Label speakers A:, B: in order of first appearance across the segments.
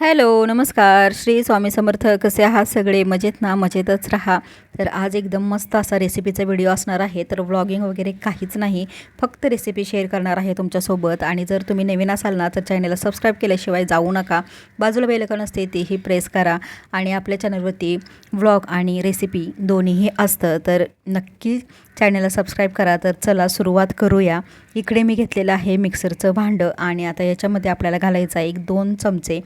A: Hello नमस्कार. श्री स्वामी समर्थ कसे आहात सगळे? मजेत ना? मजेतच राहा. तर आज एकदम मस्त असा रेसिपीचा व्हिडिओ असणार आहे. तर व्लॉगिंग वगैरे काहीच नाही. फक्त रेसिपी शेअर करणार आहे तुमच्यासोबत. आणि जर तुम्ही नवीन असाल ना तर चॅनलला सबस्क्राईब केल्याशिवाय जाऊ नका. बाजूला बेलकन असते तेही प्रेस करा. आणि आपल्या चॅनलवरती व्लॉग आणि रेसिपी दोन्हीही असतं. तर नक्की चॅनलला सबस्क्राईब करा. तर चला सुरुवात करूया. इकडे मी घेतलेलं आहे मिक्सरचं भांडं. आणि आता याच्यामध्ये आपल्याला घालायचं आहे एक दोन चमचे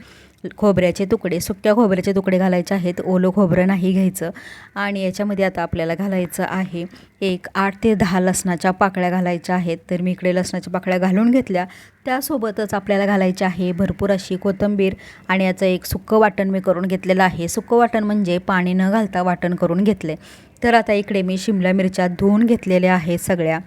A: खोबऱ्याचे तुकडे सुक्या खोबऱ्याचे तुकडे घालायचे आहेत. ओलं खोबरं नाही घ्यायचं. आणि याच्यामध्ये आता आपल्याला घालायचं आहे एक आठ ते दहा लसणाच्या पाकळ्या घालायच्या आहेत. तर मी इकडे लसणाच्या पाकळ्या घालून घेतल्या. त्यासोबतच आपल्याला घालायची आहे भरपूर अशी कोथिंबीर आणि याचं एक सुक्कं वाटण मी करून घेतलेलं आहे. सुक्कं वाटण म्हणजे पाणी न घालता वाटण करून घेतले. तर आता इकडे मी शिमला मिरच्या धुवून घेतलेल्या आहेत सगळ्या.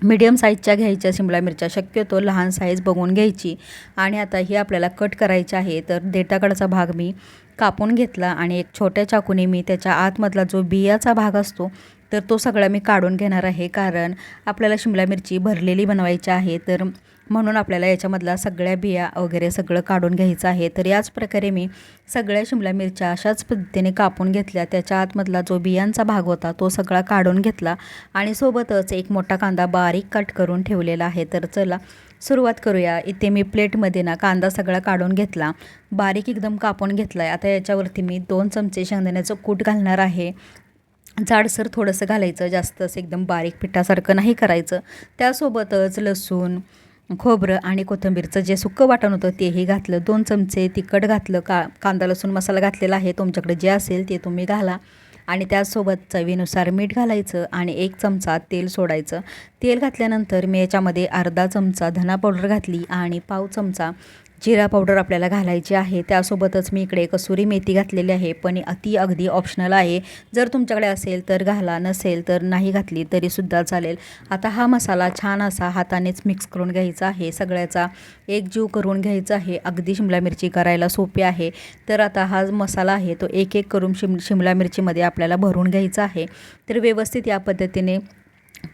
A: मीडियम साईजच्या घ्यायच्या शिमला मिरच्या. शक्यतो लहान साईज बघून घ्यायची. आणि आता ही आपल्याला कट करायची आहे तर देठाकडचा भाग मी कापून घेतला आणि एक छोट्या चाकूने मी त्याच्या आतमधला जो बियाचा भाग असतो तर तो सगळा मी काढून घेणार आहे. कारण आपल्याला शिमला मिरची भरलेली बनवायची आहे तर म्हणून आपल्याला याच्यामधला सगळ्या बिया वगैरे सगळं काढून घ्यायचं आहे. तर याच प्रकारे मी सगळ्या शिमला मिरच्या अशाच पद्धतीने कापून घेतल्या. त्याच्या आतमधला जो बियांचा भाग होता तो सगळा काढून घेतला आणि सोबतच एक मोठा कांदा बारीक कट करून ठेवलेला आहे. तर चला सुरुवात करूया. इथे मी प्लेटमध्ये ना कांदा सगळा काढून घेतला. बारीक एकदम कापून घेतला आहे आता याच्यावरती मी दोन चमचे शेंगदाण्याचं कूट घालणार आहे. जाडसर थोडंसं घालायचं. जास्त असं एकदम बारीक पिठासारखं नाही करायचं. त्यासोबतच लसूण खोबरं आणि कोथिंबीरचं जे सुक्कं वाटण होतं तेही घातलं. दोन चमचे तिखट घातलं. का कांदा लसूण मसाला घातलेला आहे. तुमच्याकडे जे असेल ते तुम्ही घाला. आणि त्याचसोबत चवीनुसार मीठ घालायचं आणि एक चमचा तेल सोडायचं. तेल घातल्यानंतर मी याच्यामध्ये अर्धा चमचा धना पावडर घातली आणि पाव चमचा जिरा पावडर आपल्याला घालायची आहे. त्यासोबतच मी इकडे कसुरी मेथी घातलेली आहे. पण अति अगदी ऑप्शनल आहे. जर तुमच्याकडे असेल तर घाला. नसेल तर नाही घातली तरीसुद्धा चालेल. आता हा मसाला छान असा हातानेच मिक्स करून घ्यायचा आहे. सगळ्याचा एक जीव करून घ्यायचा आहे. अगदी शिमला मिरची करायला सोपी आहे. तर आता हा मसाला आहे तो एक एक करून शिम शिमला मिरचीमध्ये आपल्याला भरून घ्यायचा आहे. तर व्यवस्थित या पद्धतीने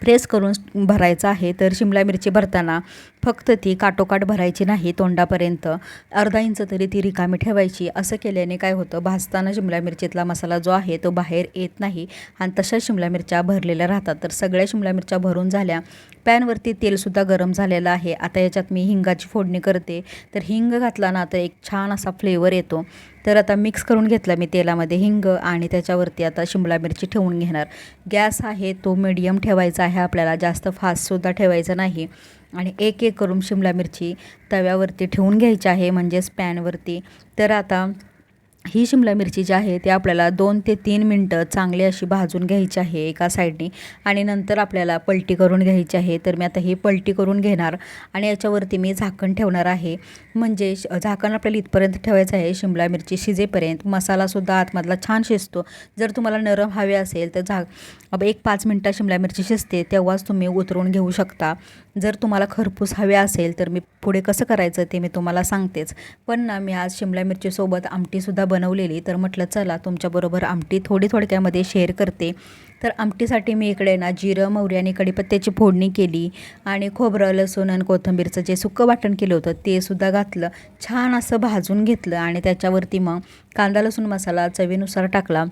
A: प्रेस करून भरायचं आहे तर शिमला मिरची भरताना फक्त ती काटोकाट भरायची नाही तोंडापर्यंत. अर्धा इंच तरी ती रिकामी ठेवायची. असं केल्याने काय होतं भाजताना शिमला मिरचीतला मसाला जो आहे तो बाहेर येत नाही आणि तशाच शिमला मिरच्या भरलेल्या राहतात. तर सगळ्या शिमला मिरच्या भरून झाल्या. पॅनवरती तेलसुद्धा गरम झालेलं आहे. आता याच्यात मी हिंगाची फोडणी करते. तर हिंग घातला ना तर एक छान असा फ्लेवर येतो. तर आता मिक्स करून घेतला मी तेलामध्ये हिंग आणि त्याच्यावरती आता शिमला मिरची ठेवून घेणार. गॅस आहे तो मिडियम ठेवायचा आहे आपल्याला जास्त फास्टसुद्धा ठेवायचा नाही. आणि एक एक करून शिमला मिरची तव्यावरती ठेवून घ्यायची आहे म्हणजेच पॅनवरती तर आता ही शिमला मिरची जी आहे ती आपल्याला दोन ते तीन मिनटं चांगली अशी भाजून घ्यायची आहे एका साईडनी आणि नंतर आपल्याला पलटी करून घ्यायची आहे. तर मी आता ही पलटी करून घेणार आणि याच्यावरती मी झाकण ठेवणार आहे. म्हणजे झाकण आपल्याला इथपर्यंत ठेवायचं आहे शिमला मिरची शिजेपर्यंत. मसालासुद्धा आतमधला छान शिजतो. जर तुम्हाला नरम हवे असेल तर झा एक पाच मिनटं शिमला मिरची शिजते तेव्हाच तुम्ही उतरून घेऊ शकता. जर तुम्हाला खरपूस हवे असेल तर मी पुढे कसं करायचं ते मी तुम्हाला सांगतेच. पण ना मी आज शिमला मिरचीसोबत आमटीसुद्धा बनवलेली. तर म्हटलं चला तुमच्याबरोबर आमटी थोडी थोडक्यामध्ये शेअर करते. तर आमटीसाठी मी इकडे ना जिरं मोहरी आणि कढीपत्त्याची फोडणी केली आणि खोबरं लसूण आणि कोथिंबीरचं जे सुकं वाटण केलं होतं ते सुद्धा घातलं. छान असं भाजून घेतलं आणि त्याच्यावरती मग कांदा लसूण मसाला चवीनुसार टाकला.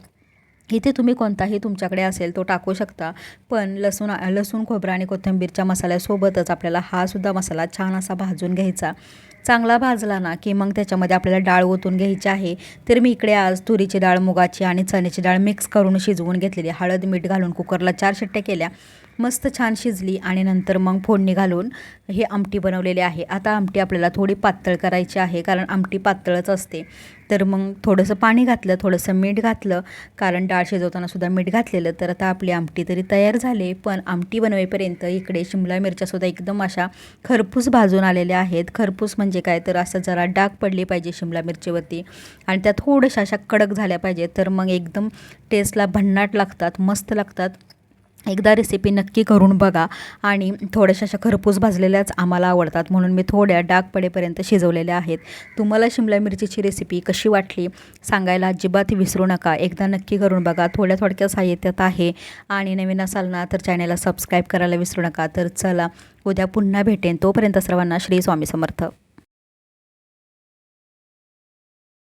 A: इथे तुम्ही कोणताही तुमच्याकडे असेल तो टाकू शकता. पण लसूण लसूण खोबरं आणि कोथिंबीरच्या मसाल्यासोबतच आपल्याला हा सुद्धा मसाला छान असा भाजून घ्यायचा. चांगला भाजला ना की मग त्याच्यामध्ये आपल्याला डाळ ओतून घ्यायची आहे. तर मी इकडे आज तुरीची डाळ मुगाची आणि चण्याची डाळ मिक्स करून शिजवून घेतलेली हळद मीठ घालून कुकरला चार शिट्ट्या केल्या. मस्त छान शिजली आणि नंतर मग फोडणी घालून हे आमटी बनवलेली आहे. आता आमटी आपल्याला थोडी पातळ करायची आहे कारण आमटी पातळच असते. तर मग थोडंसं पाणी घातलं थोडंसं मीठ घातलं. कारण डाळ शिजवताना सुद्धा मीठ घातलेलं. तर आता आपली आमटी तरी तयार झाली. पण आमटी बनवेपर्यंत इकडे शिमला मिरच्यासुद्धा एकदम अशा खरपूस भाजून आलेल्या आहेत. खरपूस म्हणजे काय? तर असं जरा डाग पडली पाहिजे शिमला मिरचीवरती. आणि त्या थोड्याशा अशा कडक झाल्या पाहिजेत. तर मग एकदम टेस्टला भन्नाट लागतात मस्त लागतात. एकदा रेसिपी नक्की करून बघा. आणि थोड्याशा अशा खरपूस भाजलेल्याच आम्हाला आवडतात. म्हणून मी थोड्या डाग पडेपर्यंत शिजवलेल्या आहेत. तुम्हाला शिमला मिरचीची रेसिपी कशी वाटली? सांगायला अजिबात विसरू नका. एकदा नक्की करून बघा. थोड्या थोडक्या साहित्यात आहे. आणि नवीन असाल ना तर चॅनलला सबस्क्राईब करायला विसरू नका. तर चला उद्या पुन्हा भेटेन. तोपर्यंत सर्वांना श्री स्वामी समर्थ.